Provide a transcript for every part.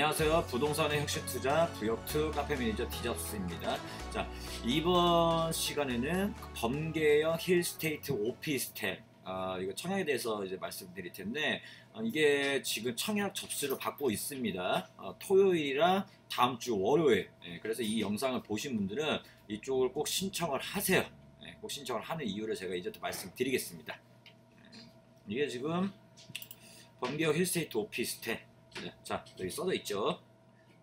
안녕하세요. 부동산의 혁신 투자 부역투 카페 매니저 디잡스입니다. 자, 이번 시간에는 범계형 힐스테이트 오피스텔 아, 이거 청약에 대해서 이제 말씀드릴 텐데 어, 이게 지금 청약 접수를 받고 있습니다. 어, 토요일이랑 다음 주 월요일. 예, 그래서 이 영상을 보신 분들은 이쪽을 꼭 신청을 하세요. 예, 꼭 신청을 하는 이유를 제가 이제 또 말씀드리겠습니다. 예, 이게 지금 범계형 힐스테이트 오피스텔 네, 자 여기 써져 있죠.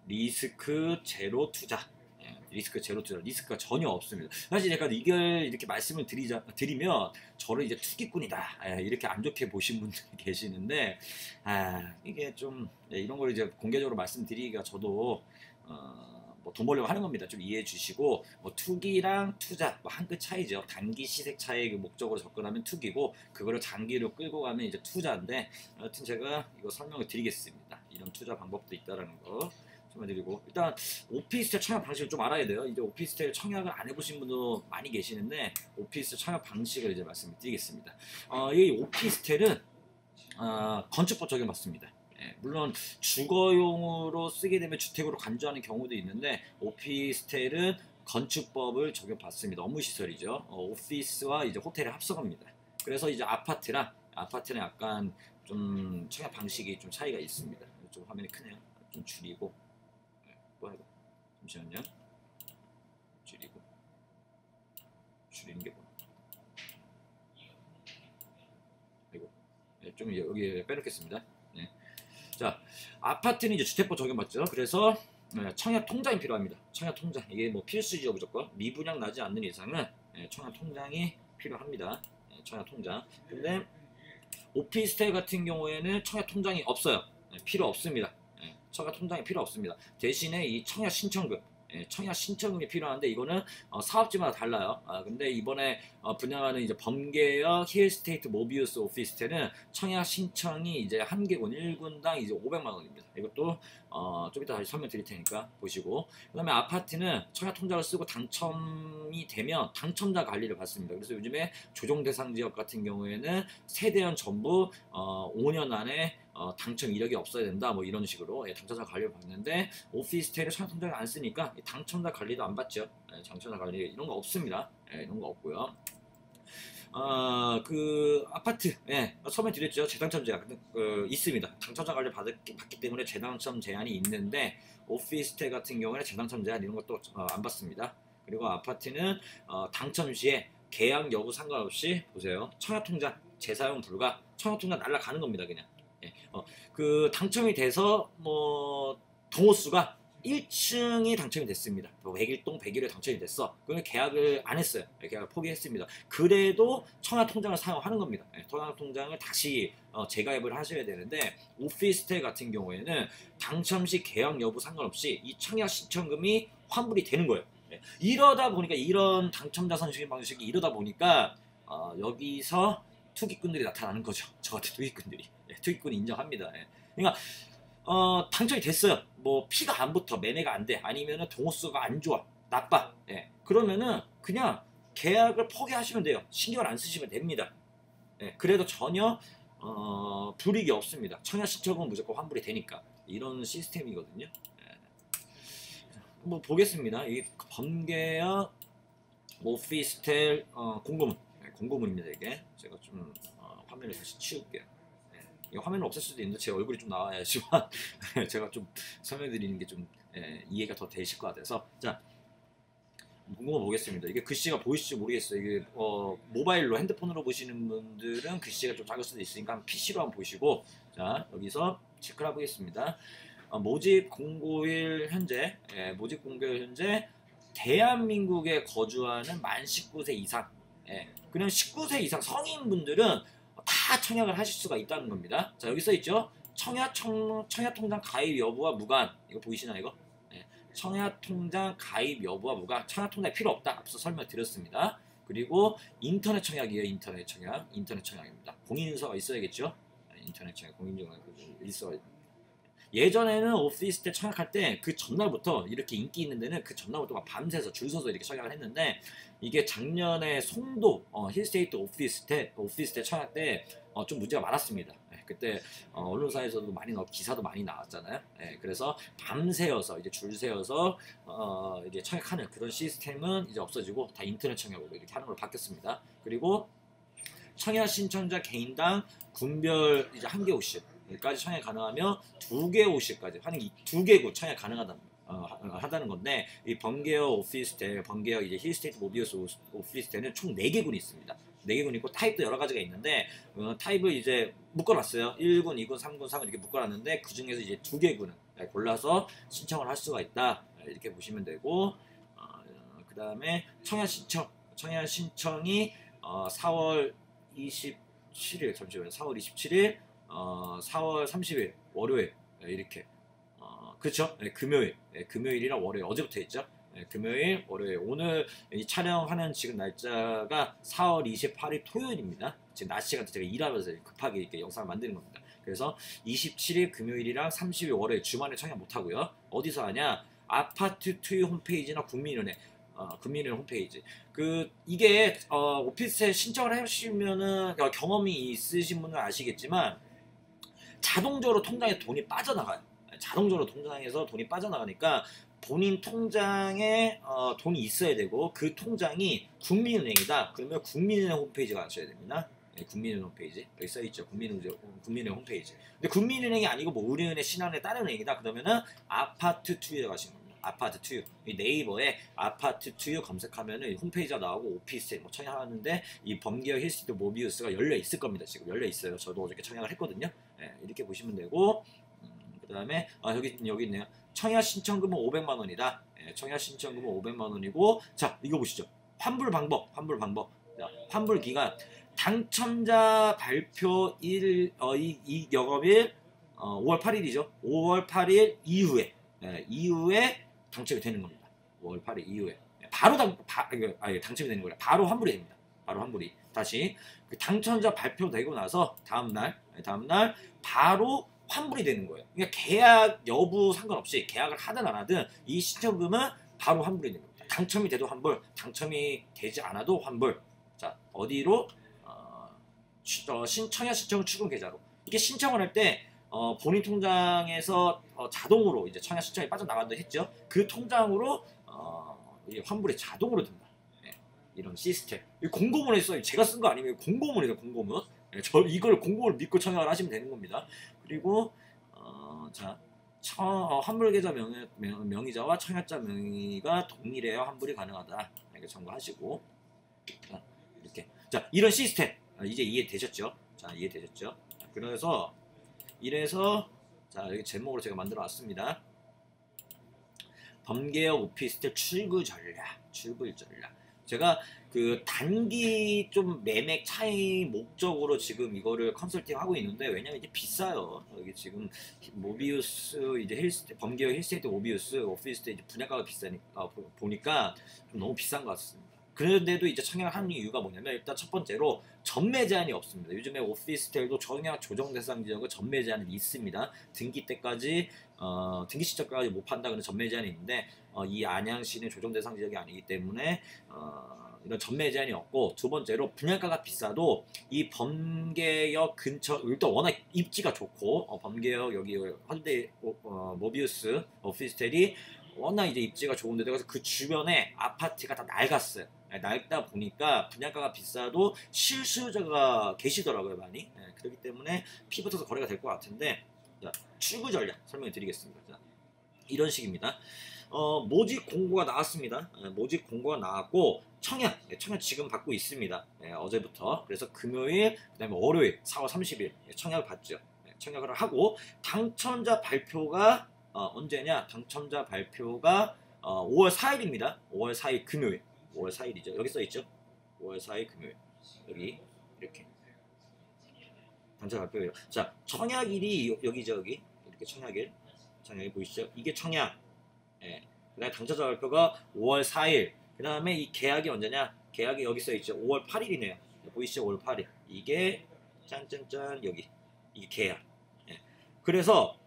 리스크 제로 투자. 예, 리스크 제로 투자. 리스크가 전혀 없습니다. 사실 제가 이걸 이렇게 말씀을 드리자, 드리면 저를 이제 투기꾼이다. 예, 이렇게 안 좋게 보신 분들이 계시는데 아, 이게 좀 예, 이런 걸 이제 공개적으로 말씀드리기가 저도 어, 뭐돈 벌려고 하는 겁니다. 좀 이해해 주시고 뭐 투기랑 투자 뭐 한 끗 차이죠. 단기 시색 차익 목적으로 접근하면 투기고 그거를 장기로 끌고 가면 이제 투자인데 하여튼 제가 이거 설명을 드리겠습니다. 이런 투자 방법도 있다라는 거 설명드리고 일단 오피스텔 청약 방식을 좀 알아야 돼요. 이제 오피스텔 청약을 안 해보신 분도 많이 계시는데 오피스텔 청약 방식을 이제 말씀드리겠습니다. 어, 이 오피스텔은 어, 건축법 적용 받습니다. 예, 물론 주거용으로 쓰게 되면 주택으로 간주하는 경우도 있는데 오피스텔은 건축법을 적용받습니다. 업무시설이죠. 어, 오피스와 이제 호텔을 합성합니다. 그래서 이제 아파트랑 아파트는 약간 좀 청약 방식이 좀 차이가 있습니다. 좀 화면이 크네요. 좀 줄이고 네, 뭐야 이거 잠시만요. 줄이고 줄이는 게 뭐야? 이거 네, 좀 여기 빼놓겠습니다. 네. 자 아파트는 이제 주택법 적용받죠. 그래서 네, 청약 통장이 필요합니다. 청약 통장 이게 뭐 필수죠 무조건 미분양 나지 않는 이상은 네, 청약 통장이 필요합니다. 네, 청약 통장. 근데 오피스텔 같은 경우에는 청약 통장이 없어요. 네, 필요 없습니다. 네, 청약 통장이 필요 없습니다. 대신에 이 청약 신청금 예, 청약 신청금이 필요한데 이거는 어, 사업지마다 달라요. 아, 근데 이번에 어, 분양하는 이제 범계역 힐스테이트 모비우스 오피스텔은 청약 신청이 이제 한 개군 1군당 이제 500만 원입니다. 이것도 어, 좀 이따 다시 설명 드릴 테니까 보시고 그다음에 아파트는 청약 통장을 쓰고 당첨이 되면 당첨자 관리를 받습니다. 그래서 요즘에 조정 대상 지역 같은 경우에는 세대연 전부 어, 5년 안에 어, 당첨 이력이 없어야 된다 뭐 이런 식으로 예, 당첨자 관리를 받는데 오피스텔을 청약 통장을 안 쓰니까 당첨자 관리도 안 받죠. 예, 당첨자 관리 이런 거 없습니다. 예, 이런 거 없고요. 어, 그 아파트 예, 처음에 드렸죠. 재당첨 제한 그, 있습니다. 당첨자 관리 받기, 받기 때문에 재당첨 제한이 있는데 오피스텔 같은 경우에는 재당첨 제한 이런 것도 어, 안 받습니다. 그리고 아파트는 어, 당첨 시에 계약 여부 상관없이 보세요. 청약통장 재사용 불가. 청약통장 날라가는 겁니다 그냥 예, 어, 그 당첨이 돼서 뭐 동호수가 1층이 당첨이 됐습니다. 101동 뭐 101에 당첨이 됐어. 그러면 계약을 안 했어요. 예, 계약을 포기했습니다. 그래도 청약 통장을 사용하는 겁니다. 예, 청약 통장을 다시 어, 재가입을 하셔야 되는데 오피스텔 같은 경우에는 당첨 시 계약 여부 상관없이 이 청약 신청금이 환불이 되는 거예요. 예, 이러다 보니까 이런 당첨자 선식 방식이 이러다 보니까 어, 여기서 투기꾼들이 나타나는 거죠. 저 같은 투기꾼들이. 투기꾼 인정합니다. 그러니까 어, 당첨이 됐어요. 뭐 피가 안 붙어, 매매가 안 돼, 아니면은 동호수가 안 좋아, 나빠. 예. 그러면은 그냥 계약을 포기하시면 돼요. 신경을 안 쓰시면 됩니다. 예. 그래도 전혀 어, 불이익이 없습니다. 청약 신청은 무조건 환불이 되니까 이런 시스템이거든요. 예. 뭐 보겠습니다. 이 번개와 오피스텔 어, 공고문, 예, 공고문입니다. 이게 제가 좀 어, 화면을 다시 치울게요. 화면은 없을 수도 있는데 제 얼굴이 좀 나와야지만 제가 좀 설명드리는 게좀 예, 이해가 더 되실 것 같아서 자 궁금해 보겠습니다. 이게 글씨가 보이실지 모르겠어요. 이게 어, 모바일로 핸드폰으로 보시는 분들은 글씨가 좀 작을 수도 있으니까 PC로 한번 보시고 자 여기서 체크를 해보겠습니다. 어, 모집 공고일 현재 예, 모집 공고일 현재 대한민국에 거주하는 만 19세 이상 예, 그냥 19세 이상 성인분들은 다 청약을 하실 수가 있다는 겁니다. 자 여기 써 있죠. 청약 청, 청약 통장 가입 여부와 무관 이거 보이시나 이거? 네. 청약 통장 가입 여부와 무관 청약 통장 필요 없다. 앞서 설명드렸습니다. 그리고 인터넷 청약이에요. 인터넷 청약 인터넷 청약입니다. 공인인서가 있어야겠죠. 네, 인터넷 청약 공인인서가 있어 예전에는 오피스 때 청약할 때 그 전날부터 이렇게 인기 있는 데는 그 전날부터 막 밤새서 줄 서서 이렇게 청약을 했는데 이게 작년에 송도 어, 힐스테이트 오피스 때 오피스 때 청약 때 어, 좀 문제가 많았습니다. 예, 그때 어, 언론사에서도 많이 나 기사도 많이 나왔잖아요. 예, 그래서 밤새어서 이제 줄 세워서 어, 이제 청약하는 그런 시스템은 이제 없어지고 다 인터넷 청약으로 이렇게 하는 걸로 바뀌었습니다. 그리고 청약 신청자 개인당 군별 이제 한개 옷씩 까지 청약 가능하며 두개 옷씩까지 환영 두 개구 청약 가능하다. 어, 하다는 건데 이 번개어 오피스텔, 번개어 이제 힐스테이트 모비우스 오피스텔은 총 4개군이 있습니다. 4개군 있고 타입도 여러 가지가 있는데 어, 타입을 이제 묶어놨어요. 1군, 2군, 3군, 4군 이렇게 묶어놨는데 그 중에서 이제 두 개군을 골라서 신청을 할 수가 있다. 이렇게 보시면 되고 어, 그 다음에 청약 신청, 청약 신청이 어, 4월 27일 잠시만요. 4월 27일, 어, 4월 30일 월요일 이렇게 그렇죠? 네, 금요일, 네, 금요일이랑 월요일 어제부터 했죠. 네, 금요일, 월요일 오늘 이 촬영하는 지금 날짜가 4월 28일 토요일입니다. 지금 낮 시간 제가 일하면서 급하게 이렇게 영상을 만드는 겁니다. 그래서 27일 금요일이랑 30일 월요일 주말에 청약 못 하고요. 어디서 하냐? 아파트 투유 홈페이지나 국민은행 어, 국민은행 홈페이지. 그 이게 어, 오피스에 신청을 하시면은 어, 경험이 있으신 분은 아시겠지만 자동적으로 통장에 돈이 빠져나가요. 자동적으로 통장에서 돈이 빠져나가니까 본인 통장에 어, 돈이 있어야 되고 그 통장이 국민은행이다. 그러면 국민은행 홈페이지가 가셔야 됩니다. 네, 국민은행 홈페이지 여기 써 있죠. 국민은행 국민은행 홈페이지. 근데 국민은행이 아니고 뭐 우리은행, 신한은행 다른 은행이다. 그러면은 아파트 투유에 가시는 겁니다. 아파트 투유. 네이버에 아파트 투유 검색하면은 홈페이지가 나오고 오피스에 뭐 청약하는데 이 범기어 힐스트 모비우스가 열려 있을 겁니다. 지금 열려 있어요. 저도 어저께 청약을 했거든요. 네, 이렇게 보시면 되고 그 다음에 아, 여기 여기 있네요. 청약 신청금은 500만 원이다. 예, 청약 신청금은 500만 원이고 자 이거 보시죠. 환불 방법, 환불 방법. 자, 환불 기간 당첨자 발표 일, 어, 이, 이 영업일 어, 5월 8일이죠. 5월 8일 이후에 예, 이후에 당첨이 되는 겁니다. 5월 8일 이후에 예, 바로 당 바, 아, 예, 당첨이 되는 거예요. 바로 환불이 됩니다. 바로 환불이 다시 그 당첨자 발표되고 나서 다음 날 예, 다음 날 바로 환불이 되는 거예요. 그러니까 계약 여부 상관없이 계약을 하든 안 하든 이 신청금은 바로 환불이 되는 겁니다. 당첨이 돼도 환불, 당첨이 되지 않아도 환불. 자 어디로 어, 어, 신청야 신청 출금 계좌로 이게 신청을 할때 어, 본인 통장에서 어, 자동으로 이제 청약 신청이 빠져나간다 했죠. 그 통장으로 어, 환불이 자동으로 된다. 네, 이런 시스템. 공고문에 써요. 제가 쓴 거 아니면 공고문이에요. 공고문. 네, 저 이걸 공고를 믿고 청약을 하시면 되는 겁니다. 그리고 어, 자 어, 환불 계좌 명의, 명, 의자와 청약자 명의가 동일해야 환불이 가능하다. 이렇게 참고하시고 자, 이렇게 자 이런 시스템 아, 이제 이해되셨죠? 자 이해되셨죠? 자, 그래서 이래서 자 여기 제목으로 제가 만들어 왔습니다. 범계역 오피스텔 출구 전략, 출구 전략. 제가 그 단기 좀 매매 차이 목적으로 지금 이거를 컨설팅 하고 있는데 왜냐면 이게 비싸요. 여기 지금 모비우스 이제 힐스 범기어 힐스테이트 모비우스 오피스테 이제 분양가가 비싸니까 보니까 좀 너무 비싼 것 같습니다. 그런데도 이제 청약을 하는 이유가 뭐냐면 일단 첫 번째로 전매 제한이 없습니다. 요즘에 오피스텔도 청약 조정 대상 지역은 전매 제한이 있습니다. 등기 때까지 어, 등기 시점까지 못 판다 그런 전매 제한이 있는데 어, 이 안양시는 조정 대상 지역이 아니기 때문에 어, 이런 전매 제한이 없고 두 번째로 분양가가 비싸도 이 범계역 근처 일단 워낙 입지가 좋고 어, 범계역 여기 현대 어, 모비우스 오피스텔이 워낙 이제 입지가 좋은데 그래서 그 주변에 아파트가 다 낡았어요. 네, 낡다 보니까 분양가가 비싸도 실수요자가 계시더라고요 많이. 네, 그렇기 때문에 피부터서 거래가 될 것 같은데 자, 출구 전략 설명해 드리겠습니다. 자, 이런 식입니다. 어, 모집 공고가 나왔습니다. 네, 모집 공고가 나왔고 청약, 네, 청약 지금 받고 있습니다. 네, 어제부터. 그래서 금요일, 그 다음에 월요일, 4월 30일 청약을 받죠. 청약을 하고 당첨자 발표가 어, 언제냐? 당첨자 발표가 어, 5월 4일입니다. 5월 4일 금요일. 5월 4일이죠. 여기 써 있죠? 5월 4일 금요일. 여기 이렇게 당첨 발표예요. 자, 청약일이 여기. 이렇게 청약일. 청약일 보이시죠? 이게 청약. 예. 그다음에 당첨자 발표가 5월 4일. 그 다음에 이 계약이 언제냐? 계약이 여기 써 있죠. 5월 8일이네요. 보이시죠? 5월 8일. 이게 짠짠짠 여기. 이게 계약. 예. 그래서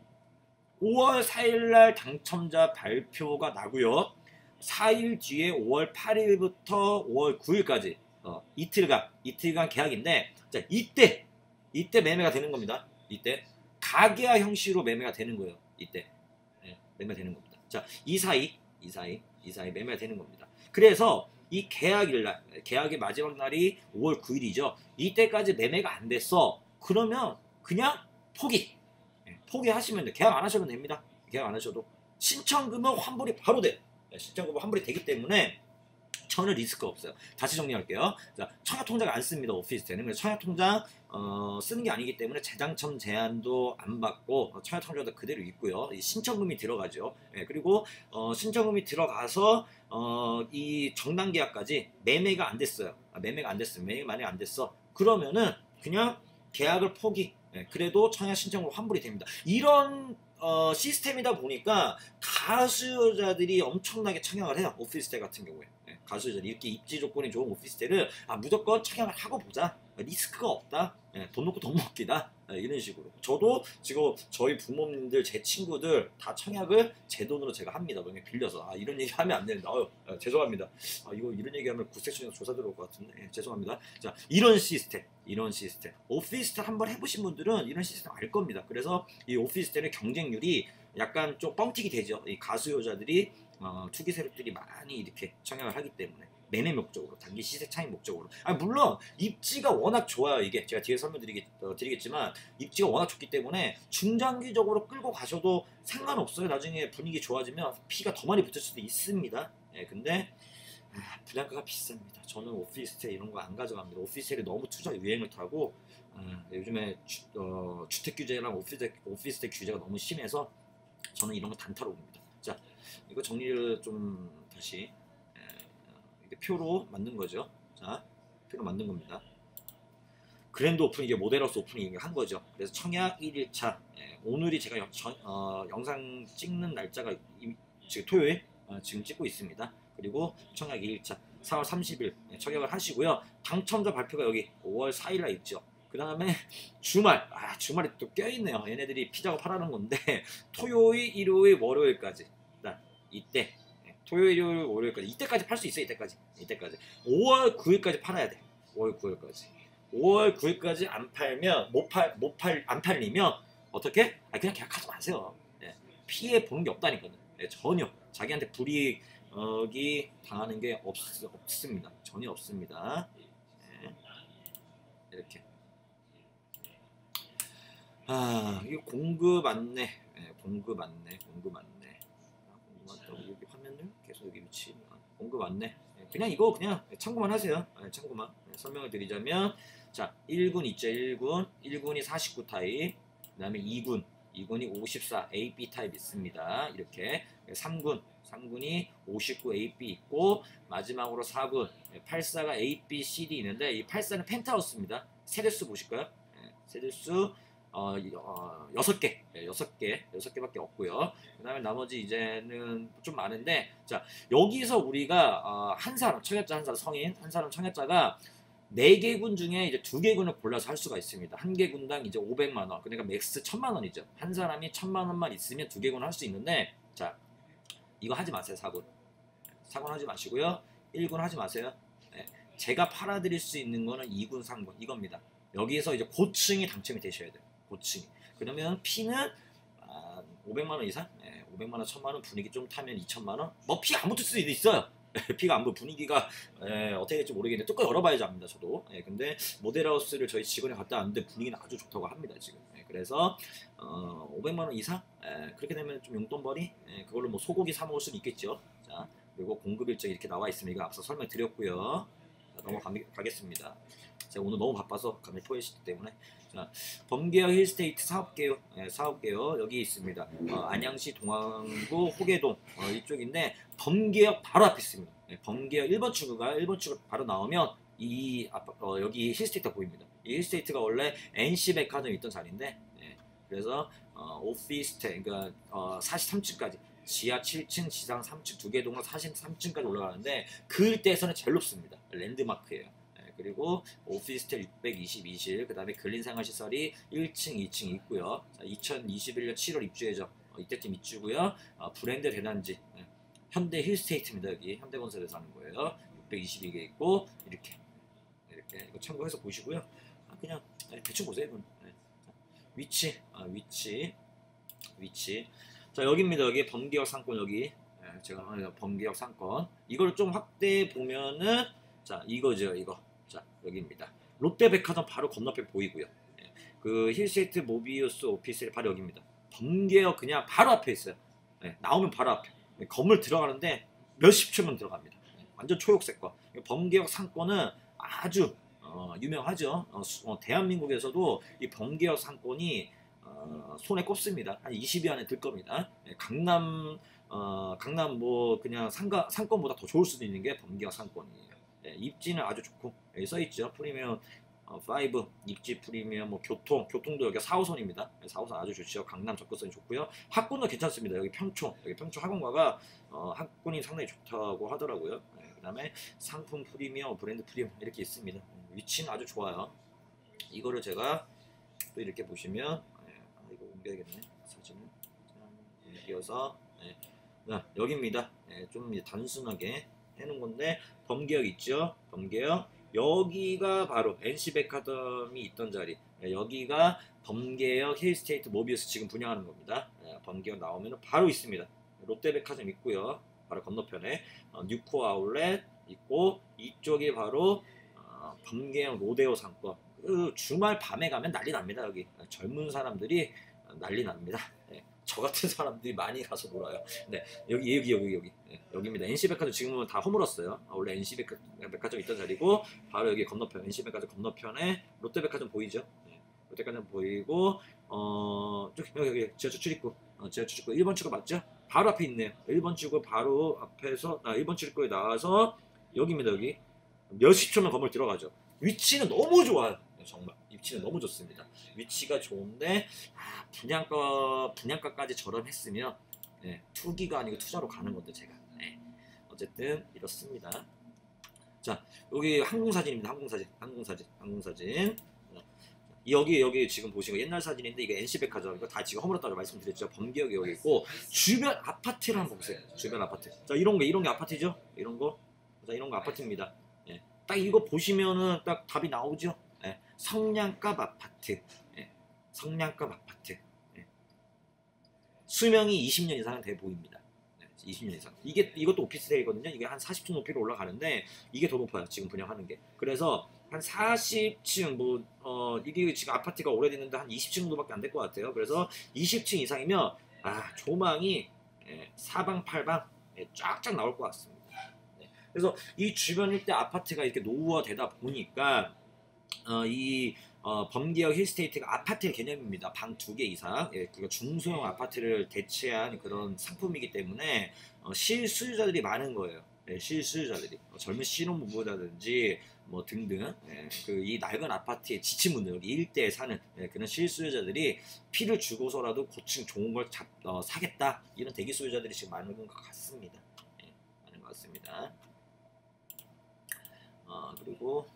5월 4일 날 당첨자 발표가 나고요. 4일 뒤에 5월 8일부터 5월 9일까지 어, 이틀간 이틀간 계약인데 자 이때 이때 매매가 되는 겁니다. 이때 가계화 형식으로 매매가 되는 거예요. 이때 네, 매매 되는 겁니다. 자 이 사이 이 사이 이 사이 매매가 되는 겁니다. 그래서 이 계약일 날 계약의 마지막 날이 5월 9일이죠. 이때까지 매매가 안 됐어. 그러면 그냥 포기 네, 포기하시면 돼. 계약 안 하셔도 됩니다. 계약 안 하셔도 신청금은 환불이 바로 돼. 네, 신청금은 환불이 되기 때문에 전혀 리스크 없어요. 다시 정리할게요. 자, 청약 통장 안 씁니다. 오피스 때는. 그래서 청약 통장 어, 쓰는 게 아니기 때문에 재당첨 제한도 안 받고 어, 청약 통장도 그대로 있고요. 신청금이 들어가죠. 예, 그리고 어, 신청금이 들어가서 어, 이 정당 계약까지 매매가 안 됐어요. 아, 매매가 안 됐어요. 매매 만약 안 됐어. 그러면은 그냥 계약을 포기. 예, 그래도 청약 신청으로 환불이 됩니다. 이런 어, 시스템이다 보니까 가수여자들이 엄청나게 청약을 해요. 오피스텔 같은 경우에. 예, 가수여자 이렇게 입지 조건이 좋은 오피스텔을 아, 무조건 청약을 하고 보자. 리스크가 없다. 예, 돈 놓고 돈 먹기다. 예, 이런 식으로. 저도 지금 저희 부모님들, 제 친구들 다 청약을 제 돈으로 제가 합니다. 그냥 빌려서. 아, 이런 얘기 하면 안 되는데. 아유, 아, 죄송합니다. 아, 이거 이런 얘기 하면 국세청에서 조사 들어올 것 같은데. 예, 죄송합니다. 자, 이런 시스템. 이런 시스템. 오피스텔 한번 해보신 분들은 이런 시스템 알 겁니다. 그래서 이 오피스텔의 경쟁률이 약간 좀 뻥튀기 되죠. 이 가수 여자들이 어, 투기 세력들이 많이 이렇게 청약을 하기 때문에. 매매 목적으로 단기 시세 차익 목적으로. 아 물론 입지가 워낙 좋아요 이게. 제가 뒤에 설명드리겠지만 입지가 워낙 좋기 때문에 중장기적으로 끌고 가셔도 상관없어요. 나중에 분위기 좋아지면 피가 더 많이 붙을 수도 있습니다. 예 근데 아, 분양가가 비쌉니다. 저는 오피스텔 이런 거 안 가져갑니다. 오피스텔이 너무 투자 유행을 타고 아, 요즘에 주, 어, 주택 규제랑 오피스텔, 오피스텔 규제가 너무 심해서 저는 이런 거 단타로 봅니다. 자 이거 정리를 좀 다시 표로 만든 거죠. 자, 표로 만든 겁니다. 그랜드 오픈 이게 모델하우스 오픈이 한 거죠. 그래서 청약 1일차 예, 오늘이 제가 영, 어, 영상 찍는 날짜가 이, 지금 토요일 어, 지금 찍고 있습니다. 그리고 청약 2일차 4월 30일 예, 청약을 하시고요. 당첨자 발표가 여기 5월 4일날 있죠. 그 다음에 주말 아 주말에 또 껴있네요. 얘네들이 피자고 하라는 건데 토요일, 일요일, 월요일까지 이때 토요일, 월요일까지. 이때까지 팔 수 있어 이때까지. 이때까지. 5월 9일까지 팔아야 돼. 5월 9일까지. 5월 9일까지 안 팔면 못 팔 못 팔 안 팔리면 어떻게? 아 그냥 계약하지 마세요. 네. 피해 보는 게 없다니까요 네, 전혀. 자기한테 불이익이 당하는 게 없, 없습니다. 전혀 없습니다. 네. 이렇게. 아 이거 공급 안내 네, 공급 안내 공급 안내 계속 여기 위치 공급 안내 네, 그냥 이거 그냥 참고만 하세요. 네, 참고만. 네, 설명을 드리자면 자 1군 있죠 1군. 1군이 49 타입 그 다음에 2군. 2군이 54 AB 타입 있습니다. 이렇게. 3군. 3군이 59 AB 있고 마지막으로 4군. 84가 A, B, C, D 있는데 이 84는 펜트하우스입니다. 세대수 보실까요? 세대수 어, 어, 6개, 네, 6개, 6개밖에 없고요. 그 다음에 나머지 이제는 좀 많은데, 자, 여기서 우리가 어, 한 사람, 청약자 한 사람, 성인, 한 사람 청약자가 4개 군 중에 이제 2개 군을 골라서 할 수가 있습니다. 한 개 군당 이제 500만 원, 그러니까 맥스 1000만 원이죠. 한 사람이 1000만 원만 있으면 2개 군 을 할 수 있는데, 자, 이거 하지 마세요, 4군. 4군 하지 마시고요. 1군 하지 마세요. 네. 제가 팔아드릴 수 있는 거는 2군, 3군, 이겁니다. 여기에서 이제 고층이 당첨이 되셔야 돼요. 고층. 그러면 아, 500만 원 이상? 네, 500만 원, 1000만 원 분위기 좀 타면 2천만 원? 뭐 피 안 붙을 수도 있어요. 피가 안 붙, 분위기가 에, 어떻게 될지 모르겠는데 뚜껑 열어봐야지 압니다. 저도. 예, 근데 모델하우스를 저희 직원이 갔다 왔는데 분위기는 아주 좋다고 합니다. 지금. 예, 그래서 어, 500만 원 이상? 예, 그렇게 되면 좀 용돈벌이? 예, 그걸로 뭐 소고기 사 먹을 수는 있겠죠. 자, 그리고 공급 일정이 이렇게 나와 있으면 이거 앞서 설명드렸고요. 자, 넘어가겠습니다. 제가 오늘 너무 바빠서 감이 포했기 때문에 자, 범계역 힐스테이트 사업계요 네, 사업계요 여기 있습니다. 어, 안양시 동안구 호계동 어, 이쪽인데 범계역 바로 앞에 있습니다. 네, 범계역 1번 출구가 1번 출구 바로 나오면 이 아파, 어, 여기 힐스테이트가 보입니다. 이 힐스테이트가 원래 NC 백화점 있던 자리인데 네, 그래서 어, 오피스텔 그러니까 어, 43층까지 지하 7층, 지상 3층 두 개 동으로 43층까지 올라가는데 그 일대에서는 제일 높습니다. 랜드마크예요. 그리고 오피스텔 622실, 그 다음에 근린생활시설이 1층, 2층 있고요. 자, 2021년 7월 입주해죠. 어, 이때쯤 이주고요. 어, 브랜드 대단지 예. 현대 힐스테이트입니다. 여기 현대건설에서 하는 거예요. 622개 있고 이렇게 이렇게 이거 참고해서 보시고요. 아, 그냥 네, 대충 보세요. 네. 자, 위치 아, 위치 위치 자 여기입니다. 여기 범기역 상권 여기 예, 제가 범기역 상권 이걸 좀 확대해 보면은 자 이거죠 이거 자 여기입니다. 롯데백화점 바로 건너편 보이고요. 예, 그 힐스테이트 모비우스 오피스텔 바로 여기입니다. 범계역 그냥 바로 앞에 있어요. 예, 나오면 바로 앞에 예, 건물 들어가는데 몇십 초면 들어갑니다. 예, 완전 초록색과 범계역 상권은 아주 어, 유명하죠. 어, 수- 어, 대한민국에서도 이 범계역 상권이 어, 손에 꼽습니다. 한 20위 안에 들 겁니다. 예, 강남 어, 강남 뭐 그냥 상가 상권보다 더 좋을 수도 있는 게 범계역 상권이에요. 예, 입지는 아주 좋고 여기 써 있죠. 프리미엄 어, 5 입지 프리미엄 뭐 교통 교통도 여기 4호선입니다. 4호선 아주 좋죠. 강남 접근성이 좋고요. 학군도 괜찮습니다. 여기 평촌 여기 평촌 학원가가 어, 학군이 상당히 좋다고 하더라고요. 예, 그다음에 상품 프리미엄 브랜드 프리미엄 이렇게 있습니다. 음, 위치는 아주 좋아요. 이거를 제가 또 이렇게 보시면 예, 옮겨야겠네 사진을 자, 옮겨서 예, 자, 여기입니다. 예, 좀 단순하게 해놓은 건데 범계역 있죠? 범계역 여기가 바로 NC백화점이 있던 자리 예, 여기가 범계역 힐스테이트 모비우스 지금 분양하는 겁니다. 예, 범계역 나오면 바로 있습니다. 롯데백화점 있고요. 바로 건너편에 어, 뉴코 아울렛 있고 이쪽이 바로 어, 범계역 로데오 상권 그 주말 밤에 가면 난리 납니다 여기 젊은 사람들이 난리 납니다. 예, 저 같은 사람들이 많이 가서 놀아요. 네, 여기 여기 여기 여기 네, 여기입니다. NC백화점 지금은 다 허물었어요. 아, 원래 NC백화점 있던 자리고 바로 여기 건너편 NC백화점 건너편에 롯데백화점 보이죠? 네, 롯데백화점 보이고 어 저기 여기, 여기 지하철 출입구 어, 지하철 출입구 1번 출구 맞죠? 바로 앞에 있네요. 1번 출구 바로 앞에서 아 1번 출구에 나와서 여기입니다 여기 몇십 초면 건물 들어가죠. 위치는 너무 좋아요. 네, 정말 위치는 너무 좋습니다. 위치가 좋은데 아, 분양가 분양가까지 저렴 했으면 예, 투기가 아니고 투자로 가는 건데 제가 예, 어쨌든 이렇습니다. 자 여기 항공사진입니다. 항공사진, 항공사진, 항공사진. 자, 여기 여기 지금 보시는 거 옛날 사진인데 이게 NC백화점 이거 다 지금 허물었다고 말씀드렸죠. 범기역이 여기 있고 주변 아파트를 한번 보세요. 주변 아파트. 자 이런 거 이런 게 아파트죠. 이런 거. 자 이런 거 아파트입니다. 예, 딱 이거 보시면은 딱 답이 나오죠. 예, 성량값 아파트. 예, 성량값 아파트. 예. 수명이 20년 이상은 돼 보입니다. 네, 20년 이상. 이게 이것도 오피스텔이거든요. 이게 한 40층 높이로 올라가는데 이게 더 높아요. 지금 분양하는 게. 그래서 한 40층 뭐 어, 이게 지금 아파트가 오래됐는데 한 20층 정도밖에 안 될 것 같아요. 그래서 20층 이상이면 아 조망이 예, 사방 팔방 예, 쫙쫙 나올 것 같습니다. 네. 그래서 이 주변 일대 아파트가 이렇게 노후화되다 보니까 어, 이 어, 범기역 힐스테이트가 아파트의 개념입니다. 방 두 개 이상, 예, 그러니까 중소형 아파트를 대체한 그런 상품이기 때문에 어, 실수요자들이 많은 거예요. 예, 실수요자들이 어, 젊은 신혼부부라든지 뭐 등등 예, 그이 낡은 아파트에 지친 분들 일대에 사는 예, 그런 실수요자들이 피를 주고서라도 고층 좋은 걸 잡, 어, 사겠다 이런 대기 소유자들이 지금 많은 것 같습니다. 예, 많은 것 같습니다. 어, 그리고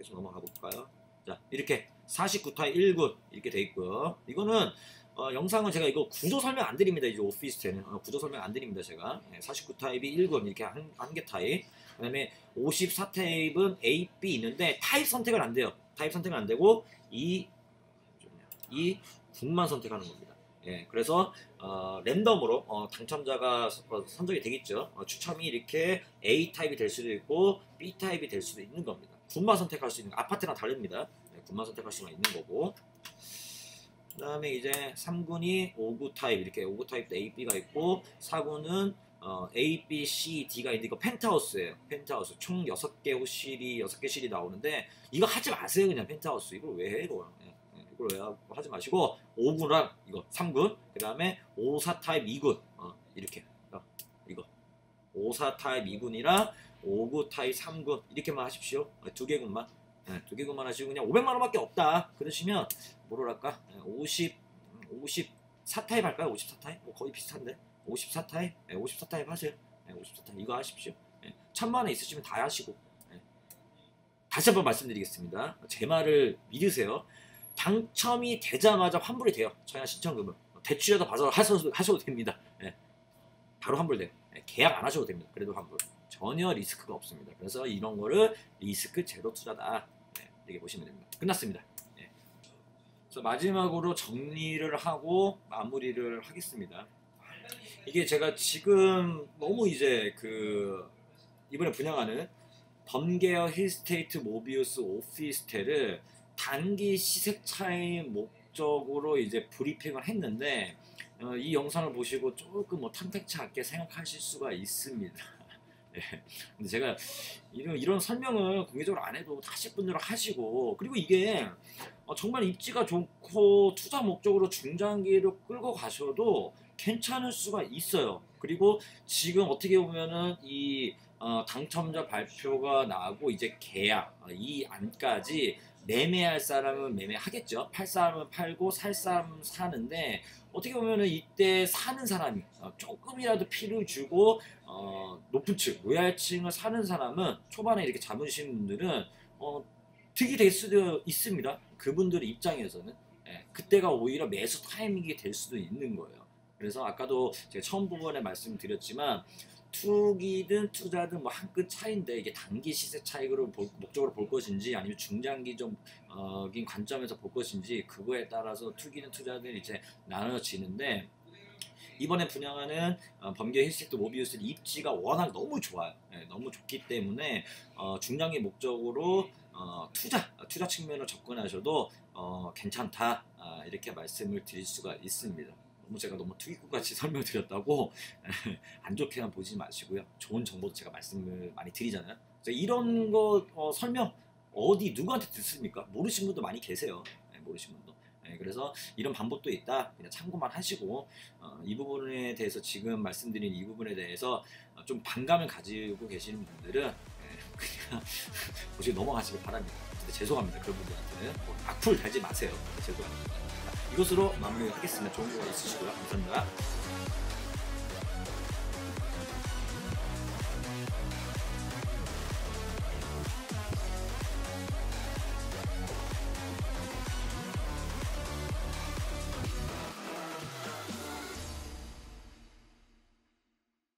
계속 넘어가 볼까요? 자 이렇게 49타입 1군 이렇게 돼 있고요. 이거는 어, 영상은 제가 이거 구조 설명 안 드립니다. 이제 오피스텔은 어, 구조 설명 안 드립니다. 제가 49 타입이 1군 이렇게 한, 한개 타입 그다음에 54 타입은 A, B 있는데 타입 선택을 안 돼요. 타입 선택은 안 되고 이, 이 군만 선택하는 겁니다. 예, 그래서 어, 랜덤으로 어, 당첨자가 서- 어, 선정이 되겠죠. 어, 추첨이 이렇게 A 타입이 될 수도 있고 B 타입이 될 수도 있는 겁니다. 군만 선택할 수 있는 아파트랑 다릅니다. 네, 군만 선택할 수가 있는 거고. 그 다음에 이제 3군이 5구 타입 이렇게 5구 타입도 A, B가 있고 4군은 어, A, B, C, D가 있는데 이거 펜트하우스예요. 펜트하우스 총 6개 호실이 6개 실이 나오는데 이거 하지 마세요 그냥 펜트하우스 이걸 왜 해 이거 예, 예, 이걸 왜 하고 하지 마시고 5군랑 이거 3군 그 다음에 54 타입 2군 어, 이렇게 어, 이거 54 타입 2군이랑 59 타입 3군 이렇게만 하십시오. 어, 두 개군만 예, 두 개군만 하시고 그냥 500만 원밖에 없다 그러시면 뭐랄까 50 54 타입 할까요? 54 타입 뭐 거의 비슷한데 54 타입, 예, 54 타입 하세요. 예, 54 타입 이거 하십시오. 예, 천만 원 있으시면 다 하시고. 예. 다시 한번 말씀드리겠습니다. 제 말을 믿으세요. 당첨이 되자마자 환불이 돼요. 청약 신청금은. 어, 대출이라도 받아서 하셔도, 됩니다. 예. 바로 환불돼요. 예, 계약 안 하셔도 됩니다. 그래도 환불. 전혀 리스크가 없습니다. 그래서 이런 거를 리스크 제로 투자다. 예, 이렇게 보시면 됩니다. 끝났습니다. 예. 그래서 마지막으로 정리를 하고 마무리를 하겠습니다. 이게 제가 지금 너무 이제 그 이번에 분양하는 범계어 힐스테이트 모비우스 오피스텔을 단기 시세 차이 목적으로 이제 브리핑을 했는데 어, 이 영상을 보시고 조금 뭐 탐탁치 않게 생각하실 수가 있습니다. 예. 근데 제가 이런, 이런 설명을 공개적으로 안 해도 하실 분들은 하시고 그리고 이게 어, 정말 입지가 좋고 투자 목적으로 중장기를 끌고 가셔도 괜찮을 수가 있어요. 그리고 지금 어떻게 보면은 이 어, 당첨자 발표가 나고 이제 계약 어, 이 안까지 매매할 사람은 매매하겠죠. 팔 사람은 팔고 살 사람은 사는데 어떻게 보면은 이때 사는 사람이 어, 조금이라도 피를 주고 어, 높은 층, 로얄층을 사는 사람은 초반에 이렇게 잡으시는 분들은 어, 득이 될 수도 있습니다. 그분들 입장에서는 예, 그때가 오히려 매수 타이밍이 될 수도 있는 거예요. 그래서 아까도 제가 처음 부분에 말씀드렸지만 투기든 투자든 뭐 한 끗 차이인데 이게 단기 시세 차익으로 볼, 목적으로 볼 것인지 아니면 중장기적인 관점에서 볼 것인지 그거에 따라서 투기든 투자든 이제 나눠지는데 이번에 분양하는 어, 범계 힐스텍도 모비우스 입지가 워낙 너무 좋아요. 네, 너무 좋기 때문에 어, 중장기 목적으로 어, 투자 투자 측면으로 접근하셔도 어, 괜찮다 아, 이렇게 말씀을 드릴 수가 있습니다. 너무 제가 너무 투기꾼 같이 설명드렸다고 안 좋게만 보지 마시고요. 좋은 정보도 제가 말씀을 많이 드리잖아요. 이런 거 어, 설명 어디 누구한테 듣습니까? 모르신 분도 많이 계세요. 네, 모르신 분도. 네, 그래서 이런 방법도 있다. 그냥 참고만 하시고 어, 이 부분에 대해서 지금 말씀드린 이 부분에 대해서 어, 좀 반감을 가지고 계시는 분들은 네, 그냥 보시고 넘어가시길 바랍니다. 죄송합니다. 그런 분들한테는 뭐 악플 달지 마세요. 죄송합니다. 이것으로 마무리하겠습니다. 좋은 거 있으시고요. 감사합니다.